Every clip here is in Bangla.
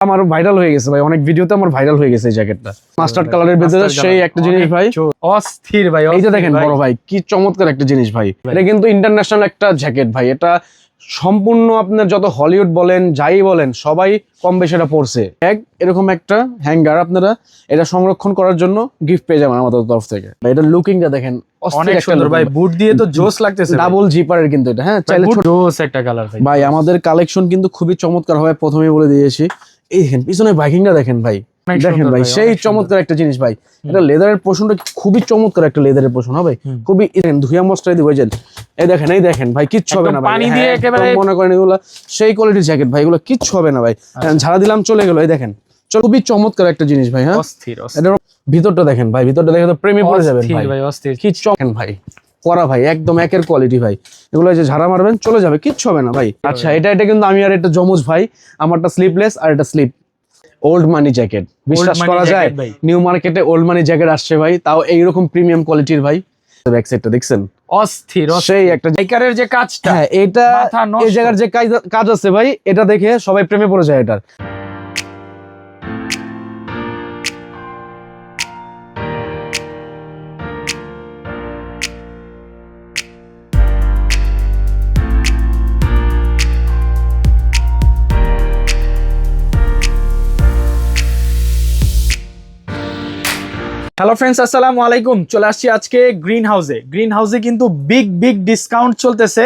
আমার ভাইরাল হয়ে গেছে ভাই। অনেক ভিডিওতে আমার ভাইরাল হয়ে গেছে এই জ্যাকেটটা মাস্টার্ড কালারের ভিতরে সেই একটা জিনিস ভাই। অস্থির ভাই এই যে দেখেন বড় ভাই কি চমৎকার একটা জিনিস ভাই। এটা কিন্তু ইন্টারন্যাশনাল একটা জ্যাকেট ভাই। এটা সম্পূর্ণ আপনার যত হলিউড বলেন যাই বলেন সবাই কম বেশি এটা পড়ছে এক এরকম একটা হ্যাঙ্গার আপনারা এটা সংরক্ষণ করার জন্য গিফট পেয়ে যাবেন আমাদের তরফ থেকে। ভাই এটার লুকিংটা দেখেন অনেক সুন্দর ভাই। বুট দিয়ে তো জোস লাগতেছে ডাবল জিপারের কিন্তু এটা হ্যাঁ? চাইলে জোস একটা কালার ভাই। ভাই আমাদের কালেকশন কিন্তু খুবই চমৎকার হবে প্রথমেই বলে দিয়েছি। এই দেখেন পিছনে বাইকিংটা দেখেন ভাই। দেখেন ভাই সেই চমৎকার একটা জিনিস ভাই। এটা লেদারের পোষণটা খুবই চমৎকার একটা লেদারের পোষণ হবে। খুবই দেখেন ধুইয়া মশলাই দিব যে এই দেখেন এই দেখেন ভাই কিচ্ছু হবে না পানি হ্যাঁ, দিয়ে একেবারে- মনে করেন এগুলো সেই কোয়ালিটির জ্যাকেট ভাই এগুলো কিচ্ছু হবে না ভাই। আচ্ছা। ঝাড়া দিলাম চলে গেল এই দেখেন। খুবই চমৎকার একটা জিনিস ভাই হ্যাঁ? অস্থির ভিতরটা দেখেন ভাই ভিতরটা দেখে তো প্রেমে পড়ে যাবেন ভাই। ভাই অস্থির। কি চকেন ভাই। করা ভাই একদম একের কোয়ালিটি ভাই। এগুলো যে ঝাড়া মারবেন চলে যাবে কিচ্ছু হবে না ভাই। আচ্ছা এটা এটা কিন্তু আমি আর একটা জমজ ভাই আমারটা স্লিপলেস আর এটা স্লিপ ওল্ড মানি জ্যাকেট বিশ্বাস করা যায় নিউ মার্কেটে ওল্ড মানি জ্যাকেট আসছে ভাই তাও এইরকম প্রিমিয়াম কোয়ালিটির ভাই। ব্যাক সাইডটা দেখছেন? অস্থির সেই একটা বাইকারের যে কাজটা হ্যাঁ এটা এই জায়গার যে কাজ কাজ আছে ভাই এটা দেখে সবাই প্রেমে পড়ে যায় এটার। হ্যালো ফ্রেন্ডস আসসালামু আলাইকুম। চলে আসছি আজকে গ্রিন হাউসে গ্রিন হাউসে কিন্তু বিগ বিগ ডিসকাউন্ট চলতেছে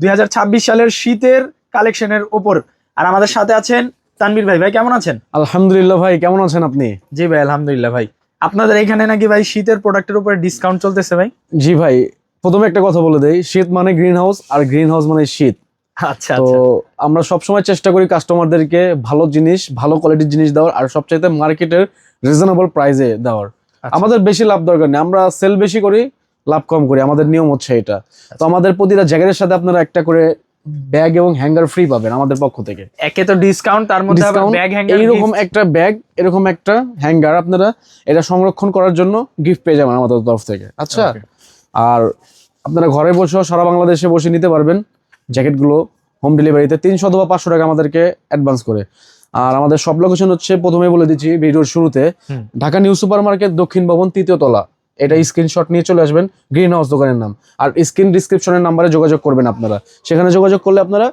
দুই হাজার ছাব্বিশ সালের শীতের কালেকশনের ওপর আর আমাদের সাথে আছেন তানবীর ভাই। ভাই কেমন আছেন? আলহামদুলিল্লাহ ভাই কেমন আছেন আপনি? জি ভাই আলহামদুলিল্লাহ ভাই। আপনাদের এখানে নাকি ভাই শীতের প্রোডাক্টের উপরে ডিসকাউন্ট চলতেছে ভাই? জি ভাই প্রথমে একটা কথা বলে দেই শীত মানে গ্রিন হাউস আর গ্রিন হাউস মানে শীত। আচ্ছা তো আমরা সবসময় চেষ্টা করি কাস্টমারদেরকে ভালো জিনিস ভালো কোয়ালিটির জিনিস দেওয়ার আর সবচাইতে মার্কেটের রিজনেবল প্রাইসে দেওয়ার। আচ্ছা। আমাদের বেশি লাভ দরকার নেই। আমরা সেল বেশি করি লাভ কম করি। আমাদের নিয়ম হচ্ছে এটা। তো আমাদের প্রতিটা জ্যাকেটের সাথে আপনারা একটা করে ব্যাগ এবং হ্যাঙ্গার ফ্রি পাবেন আমাদের পক্ষ থেকে। একে তো ডিসকাউন্ট তার মধ্যে আবার ব্যাগ হ্যাঙ্গার এইরকম একটা ব্যাগ এরকম একটা হ্যাঙ্গার আপনারা এটা সংরক্ষণ করার জন্য গিফট পেয়ে যাবেন আমাদের তরফ থেকে। আচ্ছা? আর আপনারা ঘরে বসেও সারা বাংলাদেশে বসে নিতে পারবেন জ্যাকেটগুলো হোম ডেলিভারিতে তিনশো অথবা পাঁচশো টাকা আমাদেরকে অ্যাডভান্স করে। আর আমাদের সব লোকেশন হচ্ছে প্রথমে বলে দিচ্ছি ভিডিওর শুরুতে। ঢাকা নিউ সুপার মার্কেট দক্ষিণ ভবন তৃতীয় তলা। এটা স্ক্রিনশট নিয়ে চলে আসবেন গ্রিন হাউস দোকানের নাম। আর স্ক্রিন ডিসক্রিপশনের নাম্বারে যোগাযোগ করবেন আপনারা। সেখানে যোগাযোগ করলে আপনারা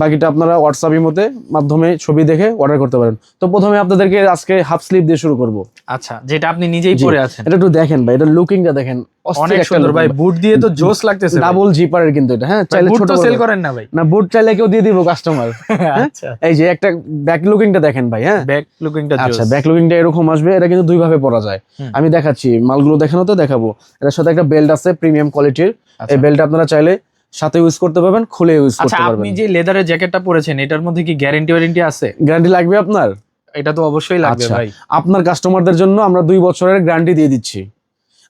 বাকিটা আপনারা হোয়াটসঅ্যাপ মধ্যে মাধ্যমে ছবি দেখে অর্ডার করতে পারেন। তো প্রথমে আপনাদেরকে আজকে হাফ স্লিপ দিয়ে শুরু করব। আচ্ছা যেটা আপনি নিজেই পরে আছেন। এটা একটু দেখেন ভাই এটা লুকিংটা দেখেন অনেক সুন্দর ভাই বুট দিয়ে তো জোস লাগতেছে ডাবল জিপারের কিন্তু এটা হ্যাঁ? চাইলে ছোট সেল করেন না ভাই। না বুট চাইলে কেউ দিয়ে দিব কাস্টমার আচ্ছা। এই যে একটা ব্যাক লুকিংটা দেখেন ভাই হ্যাঁ? ব্যাক লুকিংটা আচ্ছা ব্যাক লুকিংটা এরকম আসবে এটা কিন্তু দুই ভাবে পরা যায়। আমি দেখাচ্ছি মালগুলো দেখানো তো দেখাবো। এটার সাথে একটা বেল্ট আছে প্রিমিয়াম কোয়ালিটির আচ্ছা। এই বেল্ট আপনারা চাইলে সাথে ইউজ করতে পারবেন খুলে ইউজ আচ্ছা করতে আপনি যে লেদারের জ্যাকেটটা পরেছেন এটার মধ্যে কি গ্যারান্টি ওয়ারেন্টি আছে? গ্যারান্টি লাগবে আপনার? এটা তো অবশ্যই লাগবে আচ্ছা। ভাই। আপনার কাস্টমারদের জন্য আমরা দুই বছরের গ্যারান্টি দিয়ে দিচ্ছি।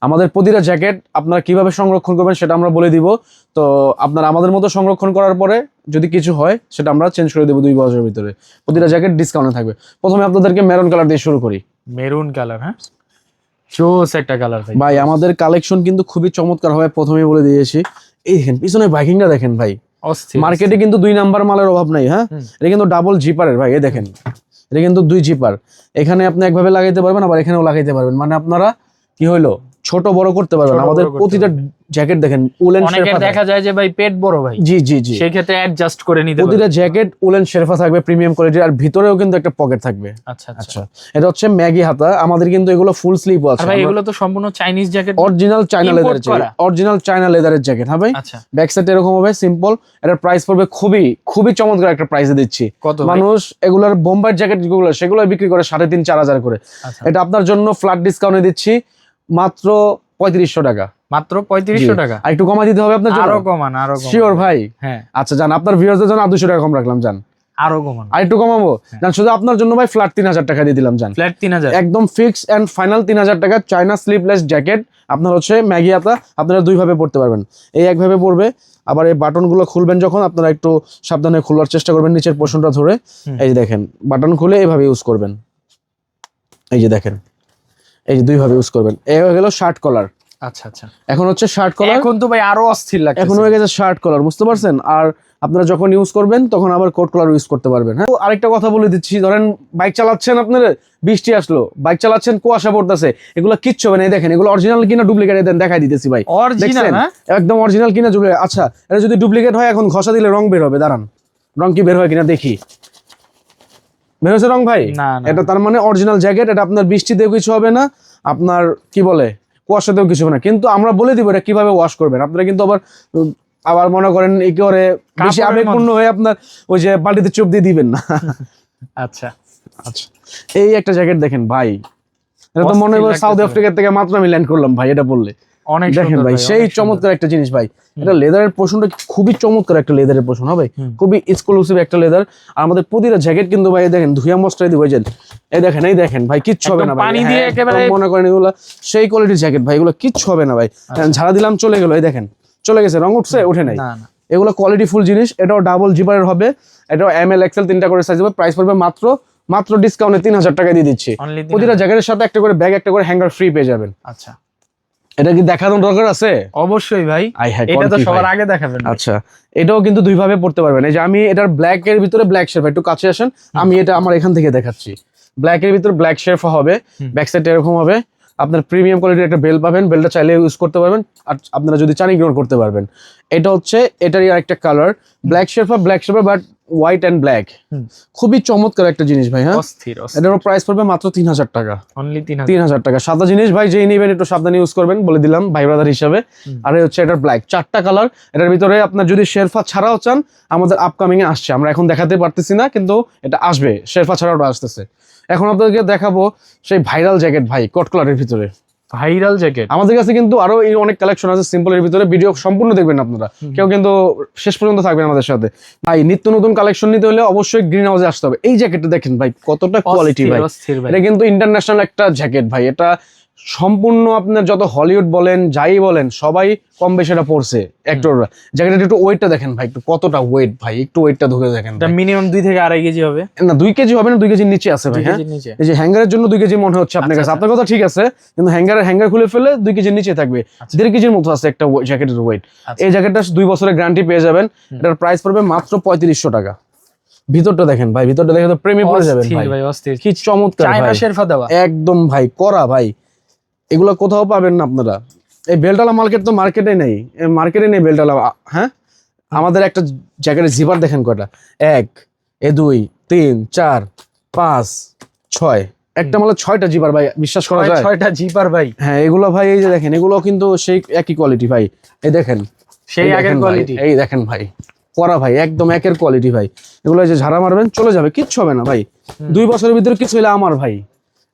আমাদের প্রতিটা জ্যাকেট আপনারা কীভাবে সংরক্ষণ করবেন সেটা আমরা বলে দিব। তো আপনারা আমাদের মতো সংরক্ষণ করার পরে যদি কিছু হয় সেটা আমরা চেঞ্জ করে দেবো দুই বছরের ভিতরে। প্রতিটা জ্যাকেট ডিসকাউন্টে থাকবে। প্রথমে আপনাদেরকে মেরুন কালার দিয়ে শুরু করি। মেরুন কালার হ্যাঁ? জোস একটা কালার ভাই। ভাই আমাদের কালেকশন কিন্তু খুবই চমৎকার হবে প্রথমেই বলে দিয়েছি। এই দেখেন পিছনে বাইকিংটা দেখেন ভাই। মার্কেটে কিন্তু দুই নাম্বার মালের অভাব নাই হ্যাঁ? এটা কিন্তু ডাবল জিপারের ভাই এই দেখেন। এটা কিন্তু দুই জিপার এখানে আপনি একভাবে লাগাইতে পারবেন আবার এখানেও লাগাইতে পারবেন। মানে আপনারা কি হইল ছোট বড় করতে পারবেন। আমাদের প্রতিটা জ্যাকেট দেখেন উলেন শেরফা দেখা যায় যে ভাই পেট বড় ভাই। জি জি জি। সেই ক্ষেত্রে অ্যাডজাস্ট করে নিতে প্রতিটা জ্যাকেট উলেন শেরফা থাকবে প্রিমিয়াম কোয়ালিটির আর ভিতরেও কিন্তু একটা পকেট থাকবে। আচ্ছা আচ্ছা। আচ্ছা। এটা হচ্ছে ম্যাগি হাতা। আমাদের কিন্তু এগুলো ফুল আর আছে। ভাই এগুলো তো সম্পূর্ণ চাইনিজ জ্যাকেট অরিজিনাল চায়না লেদারের জ্যাকেট অরিজিনাল চায়না লেদারের জ্যাকেট হ্যাঁ ভাই? আচ্ছা। ব্যাক সাইড এরকম হবে সিম্পল এটার প্রাইস পড়বে খুবই খুবই চমৎকার একটা প্রাইসে দিচ্ছি। কত মানুষ এগুলোর বোম্বাই জ্যাকেট যেগুলো সেগুলো বিক্রি করে সাড়ে তিন চার হাজার করে। আচ্ছা। এটা আপনার জন্য ফ্ল্যাট ডিসকাউন্টে দিচ্ছি। মাত্র পঁয়ত্রিশশো টাকা। মাত্র পঁয়ত্রিশশো টাকা? আর একটু কমা দিতে হবে আপনার আরও কমান আরও শিওর ভাই। হ্যাঁ। আচ্ছা জান আপনার ভিউয়ারদের জন্য আর দুশো টাকা কম রাখলাম জান। আরও কমান। আর একটু কমাবো? হ্যাঁ। জান শুধু আপনার জন্য ভাই ফ্ল্যাট তিন হাজার টাকা দিয়ে দিলাম জান। ফ্ল্যাট তিন হাজার। একদম ফিক্স এন্ড ফাইনাল তিন হাজার টাকা চায়না স্লিপলেস জ্যাকেট আপনার হচ্ছে ম্যাগি আতা আপনারা দুইভাবে পড়তে পারবেন। এই একভাবে পড়বে আবার এই বাটনগুলো খুলবেন যখন আপনারা একটু সাবধানে খোলার চেষ্টা করবেন নিচের পোর্শনটা ধরে। এই যে দেখেন বাটন খুলে এইভাবে ইউজ করবেন। এই যে দেখেন। এই যে দুইভাবে ইউজ করবেন। এই হয়ে গেল শার্ট কলার আচ্ছা আচ্ছা। এখন হচ্ছে শার্ট কলার এখন তো ভাই আরও অস্থির লাগছে এখন হয়ে গেছে শার্ট কলার বুঝতে পারছেন? আর আপনারা যখন ইউজ করবেন তখন আবার কোট কলার ইউজ করতে পারবেন হ্যাঁ? আরেকটা কথা বলে দিচ্ছি ধরেন বাইক চালাচ্ছেন আপনারা বৃষ্টি আসলো বাইক চালাচ্ছেন কুয়াশা পড়তেছে এগুলো কিচ্ছু হবে না। দেখেন এগুলো অরিজিনাল কিনা ডুপ্লিকেট দেন দেখাই দিতেছি ভাই। অরিজিনাল না একদম অরিজিনাল কিনা ডুপ্লিকেট আচ্ছা এটা যদি ডুপ্লিকেট হয় এখন ঘষা দিলে রং বের হবে দাঁড়ান। রং কি বের হয় কিনা দেখি। বের হয়েছে রং ভাই? এটা তার মানে অরিজিনাল জ্যাকেট এটা আপনার বৃষ্টিতেও কিছু হবে না আপনার কি বলে কুয়াশাতেও কিছু হবে না। কিন্তু আমরা বলে দিব এটা কীভাবে ওয়াশ করবেন। আপনারা কিন্তু আবার আবার মনে করেন এই করে বেশি আবেগপূর্ণ হয়ে আপনার ওই যে বাড়িতে চুপ দিয়ে দিবেন না। আচ্ছা। আচ্ছা। এই একটা জ্যাকেট দেখেন ভাই। এটা তো মনে হয় সাউথ আফ্রিকা থেকে মাত্র আমি ল্যান্ড করলাম ভাই এটা বললে অনেক দেখেন ভাই সেই চমৎকার একটা জিনিস ভাই। এটা লেদারের পোষণটা খুবই চমৎকার একটা লেদারের পোষণ হবে খুবই এক্সক্লুসিভ একটা লেদার আর আমাদের প্রতিটা জ্যাকেট কিন্তু ভাই দেখেন ধুয়া মস্টাই দিব এই এই দেখেন এই দেখেন ভাই কিচ্ছু হবে না পানি দিয়ে একেবারে- মনে করেন এগুলো সেই কোয়ালিটির জ্যাকেট ভাই এগুলো কিচ্ছু হবে না ভাই। ঝাড়া দিলাম চলে গেল এই দেখেন চলে গেছে রং উঠছে উঠে নাই। এগুলো কোয়ালিটি ফুল জিনিস এটাও ডাবল জিপারের হবে। এটাও এম এল এক্সেল তিনটা করে সাইজ হবে প্রাইস পড়বে মাত্র মাত্র ডিসকাউন্টে তিন হাজার টাকা দিয়ে দিচ্ছি। প্রতিটা জ্যাকেটের সাথে একটা করে ব্যাগ একটা করে হ্যাঙ্গার ফ্রি পেয়ে যাবেন। আচ্ছা। এটা কি দেখানোর দরকার আছে? অবশ্যই ভাই। এটা তো সবার আগে দেখাবেন। আচ্ছা এটাও কিন্তু দুই ভাবে পড়তে পারবেন। এই যে আমি এটার ব্ল্যাক এর ভিতরে ব্ল্যাক শেরফা একটু কাছে আসেন। আমি এটা আমার এখান থেকে দেখাচ্ছি। ব্ল্যাক এর ভিতরে ব্ল্যাক শেরফা হবে ব্যাক সাইড এরকম হবে। আপনার প্রিমিয়াম কোয়ালিটির একটা বেল পাবেন বেলটা চাইলে ইউজ করতে পারবেন। আর আপনারা যদি চান ইগনোর করতে পারবেন। এটা হচ্ছে এটারই আরেকটা colour black sherpa black sherpa but white and black খুবই চমৎকার একটা জিনিস ভাই হ্যাঁ? অস্থির এটারও প্রাইস পড়বে মাত্র তিন হাজার টাকা। তিন হাজার। টাকা। সাদা জিনিস ভাই যেই নেবেন একটু সাবধানে ইউজ করবেন বলে দিলাম ভাই ব্রাদার হিসাবে। আর এই হচ্ছে এটার ব্ল্যাক চারটা কালার এটার ভিতরে আপনার যদি শেরফা ছাড়াও চান আমাদের আপকামিং এ আসছে। আমরা এখন দেখাতে পারতেছি না কিন্তু এটা আসবে। শেরফা ছাড়াও আসতেছে। এখন আপনাদেরকে দেখাবো সেই ভাইরাল জ্যাকেট ভাই কট কালারের ভিতরে। Viral jacket. আমাদের কাছে কিন্তু আরও এই অনেক কালেকশন আছে সিম্পলের ভিতরে। ভিডিও সম্পূর্ণ দেখবেন আপনারা। কেউ কিন্তু শেষ পর্যন্ত থাকবেন আমাদের সাথে। ভাই নিত্য নতুন কালেকশন নিতে হলে অবশ্যই গ্রিন হাউসে আসতে হবে। এই জ্যাকেটটা দেখেন ভাই কতটা কোয়ালিটি ভাই। এটা কিন্তু ইন্টারন্যাশনাল একটা জ্যাকেট ভাই। এটা সম্পূর্ণ আপনার যত হলিউড বলেন যাই বলেন সবাই কম বেশি এটা পড়ছে অ্যাক্টররা জ্যাকেটের একটু ওয়েটটা দেখেন ভাই একটু কতটা ওয়েট ভাই একটু ওয়েটটা ধরে দেখেন এটা মিনিমাম দুই থেকে আড়াই কেজি হবে। না দুই কেজি হবে না দুই কেজির নিচে আছে ভাই হ্যাঁ? এই যে হ্যাঙ্গারের জন্য দুই কেজি মনে হচ্ছে আপনার আচ্ছা, কাছে। আচ্ছা। আপনার কথা ঠিক আছে কিন্তু হ্যাঙ্গারের হ্যাঙ্গার খুলে ফেলে দুই কেজির নিচে থাকবে। আচ্ছা। দেড় কেজির মতো আছে একটা জ্যাকেটের ওয়েট। এই জ্যাকেটটা দুই বছরের গ্যারান্টি পেয়ে যাবেন। এটার প্রাইস পড়বে মাত্র পঁয়ত্রিশশো টাকা। ভিতরটা দেখেন ভাই ভিতরটা দেখে তো প্রেমে পড়ে যাবেন ভাই। কি চমৎকার ভাই। একদম ভাই করা ভাই। এগুলো কোথাও পাবেন না আপনারা। এই বেলটালা মার্কেট তো মার্কেটে নেই। মার্কেটে নেই বেলটালা হ্যাঁ? আমাদের একটা জ্যাকেটের জিপার দেখেন কটা এক এ দুই তিন চার পাঁচ ছয়। একটা মানে ছয়টা জিপার ভাই বিশ্বাস করা যায়? ছয়টা জিপার ভাই। হ্যাঁ এগুলো ভাই এই যে দেখেন এগুলো কিন্তু সেই একই কোয়ালিটি ভাই। এই দেখেন। সেই আগের কোয়ালিটি এই দেখেন ভাই। করা ভাই একদম একের কোয়ালিটি ভাই। এগুলো যে ঝাড়া মারবেন চলে যাবে কিচ্ছু হবে না ভাই। দুই বছরের ভিতরে কিছু হলে আমার ভাই।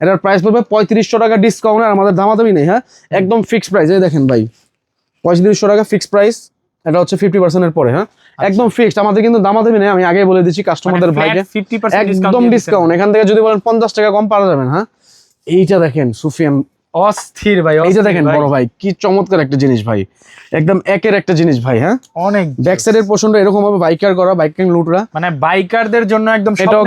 এটার প্রাইস পড়বে পঁয়ত্রিশশো টাকা ডিসকাউন্ট আর আমাদের দামাদামি নেই হ্যাঁ? একদম ফিক্সড প্রাইস এই দেখেন ভাই। পঁয়ত্রিশশো টাকা ফিক্সড প্রাইস এটা হচ্ছে ফিফটি পার্সেন্টের পরে হ্যাঁ? একদম ফিক্সড আমাদের কিন্তু দামাদামি নেই আমি আগে বলে দিচ্ছি মানে কাস্টমারদের ভাইকে একদম ডিসকাউন্ট এখান থেকে যদি বলেন পঞ্চাশ টাকা কম পাওয়া যাবেন হ্যাঁ? এইটা দেখেন সুফিয়ান অস্থির ভাই এইটা যে দেখেন বড় ভাই কি চমৎকার একটা জিনিস ভাই। একদম একের একটা জিনিস ভাই হ্যাঁ? অনেক ব্যাক সাইডের পোর্শনটা এরকম হবে বাইকার করা বাইকিং লুটরা মানে বাইকারদের জন্য একদম এটাও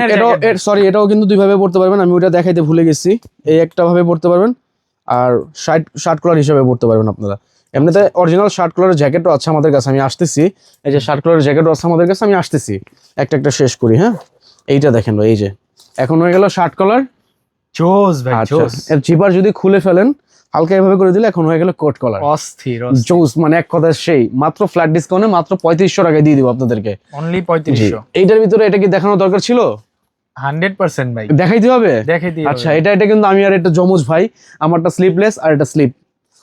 সরি এটাও কিন্তু দুই ভাবে পড়তে পারবেন আমি ওটা দেখাইতে ভুলে গেছি। এই একটা ভাবে পড়তে পারবেন আর শার্ট শার্ট কলার হিসেবে পড়তে পারবেন আপনারা। এমনিতে অরিজিনাল শার্ট কলারের জ্যাকেটও আছে আমাদের কাছে আমি আসতেছি। এই যে শার্ট কলারের জ্যাকেটও আছে আমাদের কাছে আমি আসতেছি। একটা একটা শেষ করি হ্যাঁ? এইটা দেখেন ভাই এই যে। এখন হয়ে গেল শার্ট কলার জোস ভাই আচ্ছা। জোস। এর জিপার যদি খুলে ফেলেন হালকা এভাবে করে দিলে এখন হয়ে গেল কোট কলার অস্থির জোস মানে এক কথা সেই। মাত্র ফ্ল্যাট ডিসকাউন্টে মাত্র পঁয়ত্রিশশো টাকায় দিয়ে দিব আপনাদেরকে। অনলি পঁয়ত্রিশশো। এইটার ভিতরে এটা কি দেখানো দরকার ছিল? হান্ড্রেড পার্সেন্ট ভাই। দেখাইতে হবে? দেখাইতে আচ্ছা এটা এটা কিন্তু আমি আর একটা জমজ ভাই। আমারটা স্লিপলেস আর এটা স্লিপ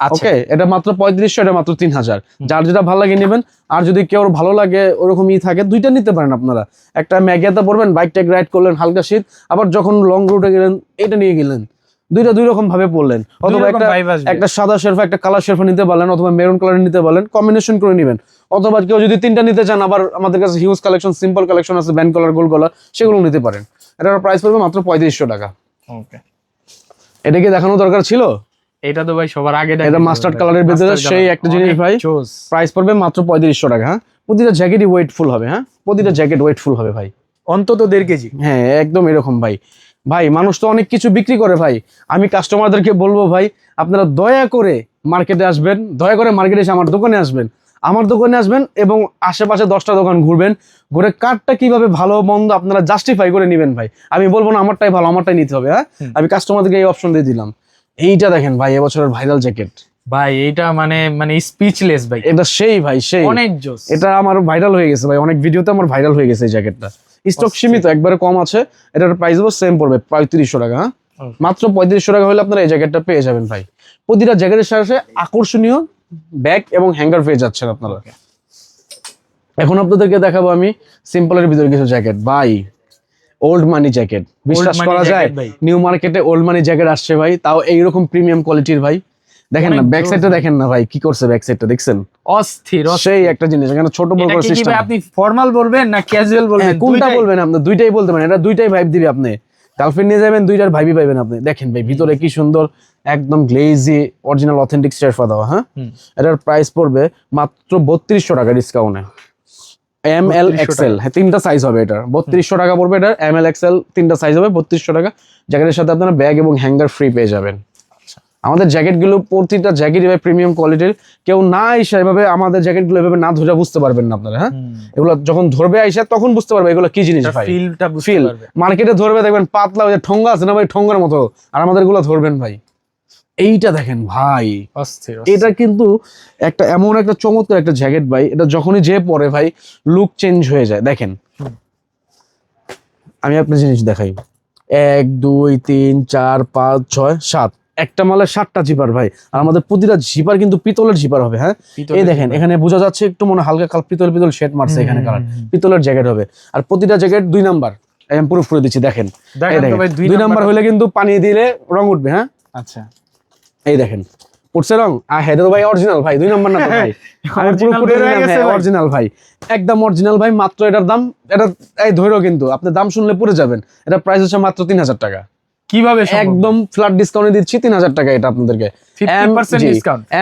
ওকে এটা মাত্র পঁয়ত্রিশশো এটা মাত্র তিন হাজার যার যেটা ভালো লাগে নেবেন আর যদি কেউ ভালো লাগে ওরকম ই থাকে দুইটা নিতে পারেন আপনারা। একটা ম্যাগিয়াতে পড়বেন বাইক ট্যাগ রাইড করলেন হালকা শীত আবার যখন লং রুটে গেলেন এটা নিয়ে গেলেন। দুইটা দুই রকম ভাবে পড়লেন অথবা একটা একটা সাদা শেরফা একটা কালার শেরফা নিতে পারলেন অথবা মেরুন কালার নিতে পারলেন কম্বিনেশন করে নেবেন। অথবা কেউ যদি তিনটা নিতে চান আবার আমাদের কাছে হিউজ কালেকশন সিম্পল কালেকশন আছে ব্যান্ড কালার গোল কালার সেগুলো নিতে পারেন। এটার প্রাইস পড়বে মাত্র পঁয়ত্রিশশো টাকা। ওকে এটা কি দেখানো দরকার ছিল? এটা তো ভাই সবার আগে এটা colour এর ভিতরে সেই একটা জিনিস ভাই। প্রাইস পড়বে মাত্র পঁয়ত্রিশশো টাকা হ্যাঁ? প্রতিটা জ্যাকেটই ওয়েটফুল হবে হ্যাঁ? প্রতিটা জ্যাকেট ওয়েটফুল হবে ভাই। অন্তত দেড় কেজি। হ্যাঁ একদম এরকম ভাই। ভাই মানুষ তো অনেক কিছু বিক্রি করে ভাই। আমি কাস্টমারদেরকে বলব ভাই আপনারা দয়া করে মার্কেটে আসবেন দয়া করে মার্কেটে এসে আমার দোকানে আসবেন। আমার দোকানে আসবেন এবং আশেপাশে দশটা দোকান ঘুরবেন। ঘুরে কার্ডটা কীভাবে ভালো মন্দ আপনারা জাস্টিফাই করে নেবেন ভাই। আমি বলব না আমারটাই ভালো আমারটাই নিতে হবে হ্যাঁ? আমি কাস্টমারদেরকে এই অপশন দিয়ে দিলাম। এইটা দেখেন ভাই এবছরের ভাইরাল জ্যাকেট ভাই এইটা মানে মানে স্পিচলেস ভাই। এটা সেই ভাই সেই। অনেক জোস। এটা আমার ভাইরাল হয়ে গেছে ভাই অনেক ভিডিওতে আমার ভাইরাল হয়ে গেছে এই জ্যাকেটটা স্টক সীমিত একবারে কম আছে। এটার প্রাইস সেম পড়বে পঁয়ত্রিশশো টাকা হ্যাঁ? মাত্র পঁয়ত্রিশশো টাকা হলে আপনারা এই জ্যাকেটটা পেয়ে যাবেন ভাই। প্রতিটা জ্যাকেটের সাথে আকর্ষণীয় ব্যাগ এবং হ্যাঙ্গার পেয়ে যাচ্ছেন আপনারা। এখন আপনাদেরকে দেখাবো আমি সিম্পলের ভিতরে কিছু জ্যাকেট ভাই ওল্ড মানি জ্যাকেট বিশ্বাস করা যায়? নিউ মার্কেটে ওল্ড মানি জ্যাকেট আসছে ভাই তাও এইরকম প্রিমিয়াম কোয়ালিটির ভাই। দেখেন না ব্যাক সাইডটা দেখেন না ভাই কি করছে ব্যাক সাইডটা দেখছেন? অস্থির। সেই একটা জিনিস এখানে ছোট বড় করে সিস্টেম আপনি ফর্মাল বলবেন না ক্যাজুয়াল বলবেন? হ্যাঁ কোনটা বলবেন আপনি? দুইটাই বলতে পারেন এটা দুইটাই ভাইব দিবে আপনি। গার্লফ্রেন্ড নিয়ে যাবেন দুইটার ভাইবই পাইবেন আপনি। দেখেন ভাই ভিতরে কি সুন্দর একদম গ্লেজি অরিজিনাল অথেন্টিক স্টারফা দেওয়া হ্যাঁ? এটার প্রাইস পড়বে মাত্র বত্রিশশো টাকা ডিসকাউন্টে এম এল এক্সেল। হ্যাঁ তিনটা সাইজ হবে এটার। বত্রিশশো টাকা পড়বে এটার। এম এল এক্সেল তিনটা সাইজ হবে বত্রিশশো টাকা। জ্যাকেটের সাথে আপনারা ব্যাগ এবং হ্যাঙ্গার ফ্রি পেয়ে যাবেন। আমাদের জ্যাকেটগুলো প্রতিটা জ্যাকেট এবার প্রিমিয়াম কোয়ালিটির কেউ না এসে এভাবে আমাদের জ্যাকেটগুলো এভাবে না ধরে বুঝতে পারবেন না আপনারা হ্যাঁ? এগুলো যখন ধরবে আইসা তখন বুঝতে পারবে এগুলো কি জিনিস ভাই। ফিলটা ফিল মার্কেটে ধরবে দেখবেন পাতলা ওই যে ঠোঙ্গা আছে না ভাই ঠোঙ্গার মতো। আর আমাদেরগুলো ধরবেন ভাই। এইটা দেখেন ভাই। এটা কিন্তু একটা এমন একটা চমৎকার একটা জ্যাকেট ভাই। এটা যখনই যে পরে ভাই লুক চেঞ্জ হয়ে যায়। দেখেন। আমি আপনার জিনিস দেখাই। এক দুই তিন চার পাঁচ ছয় সাত। একটা মালে সাতটা জিপার ভাই। আর আমাদের প্রতিটা জিপার কিন্তু পিতলের জিপার হবে হ্যাঁ? এই দেখেন এখানে বোঝা যাচ্ছে একটু মনে হয় হালকা কাল পিতল পিতল শেড মারছে এখানে কালার। পিতলের জ্যাকেট হবে। আর প্রতিটা জ্যাকেট দুই নাম্বার আমি প্রুফ করে দিচ্ছি দেখেন। দুই নাম্বার হলে কিন্তু পানি দিলে রং উঠবে হ্যাঁ? আচ্ছা। এই দেখেন উঠছে রং। আর ভাই অরিজিনাল ভাই দুই নম্বর না ভাই? পুরো। অরিজিনাল ভাই। একদম অরিজিনাল ভাই মাত্র এটার দাম এটা এই ধৈর্য কিন্তু আপনি দাম শুনলে পড়ে যাবেন। এটা প্রাইস হচ্ছে মাত্র তিন হাজার টাকা। কীভাবে একদম ফ্ল্যাট ডিসকাউন্টে দিচ্ছি তিন হাজার টাকা এটা আপনাদেরকে।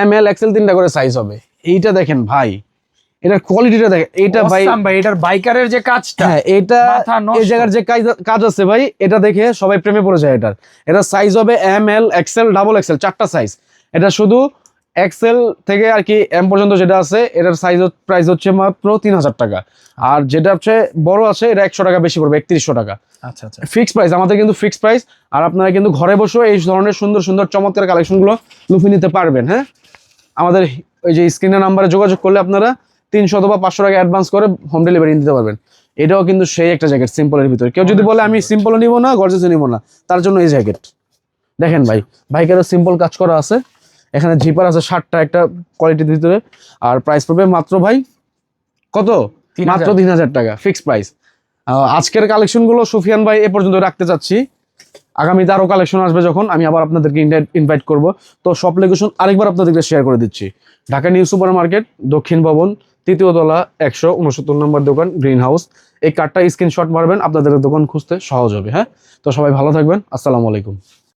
এম এল এক্সেল তিনটা করে সাইজ হবে। এইটা দেখেন ভাই এটার কোয়ালিটিটা দেখেন এটা ভাই ভাই এটার বাইকারের যে কাজটা হ্যাঁ এটা এই জায়গার যে কাজ আছে ভাই এটা দেখে সবাই প্রেমে পড়ে যায় এটার। এটা সাইজ হবে M L XL double XL চারটা সাইজ এটা শুধু এক্সেল থেকে আর কি এম পর্যন্ত যেটা আছে এটার সাইজ প্রাইস হচ্ছে মাত্র তিন হাজার টাকা। আর যেটা হচ্ছে বড় আছে এটা একশো টাকা বেশি পড়বে একত্রিশশো টাকা। আচ্ছা আচ্ছা। ফিক্স প্রাইস আমাদের কিন্তু ফিক্স প্রাইস আর আপনারা কিন্তু ঘরে বসেও এই ধরনের সুন্দর সুন্দর চমৎকার কালেকশনগুলো লুফে নিতে পারবেন হ্যাঁ? আমাদের ওই যে স্ক্রিনের নাম্বারে যোগাযোগ করলে আপনারা তিনশো অথবা পাঁচশো টাকা অ্যাডভান্স করে হোম ডেলিভারি দিতে পারবেন। এটাও কিন্তু সেই একটা জ্যাকেট সিম্পলের ভিতরে। কেউ যদি বলে আমি সিম্পলও নিব না গর্জেসও নিব না তার জন্য এই জ্যাকেট দেখেন ভাই বাইকেরও সিম্পল কাজ করা আছে। এখানে জিপার আছে ষাটটা একটা কোয়ালিটির ভিতরে। আর প্রাইস পড়বে মাত্র ভাই কত? মাত্র তিন হাজার টাকা ফিক্স প্রাইস আজকের কালেকশনগুলো সুফিয়ান ভাই এ পর্যন্ত রাখতে চাচ্ছি। আগামীতে আরও কালেকশন আসবে যখন আমি আবার আপনাদেরকে ইনভাইট করব। তো সব লোকেশন আরেকবার আপনাদেরকে শেয়ার করে দিচ্ছি। ঢাকা নিউ সুপার মার্কেট দক্ষিণ ভবন তৃতীয় তলা একশো উনসত্তর নম্বর দোকান গ্রিন হাউস এই কার্ডটা স্ক্রিনশট মারবেন, আপনাদের দোকান খুঁজতে সহজ হবে হ্যাঁ? তো সবাই ভালো থাকবেন, আসসালামু আলাইকুম।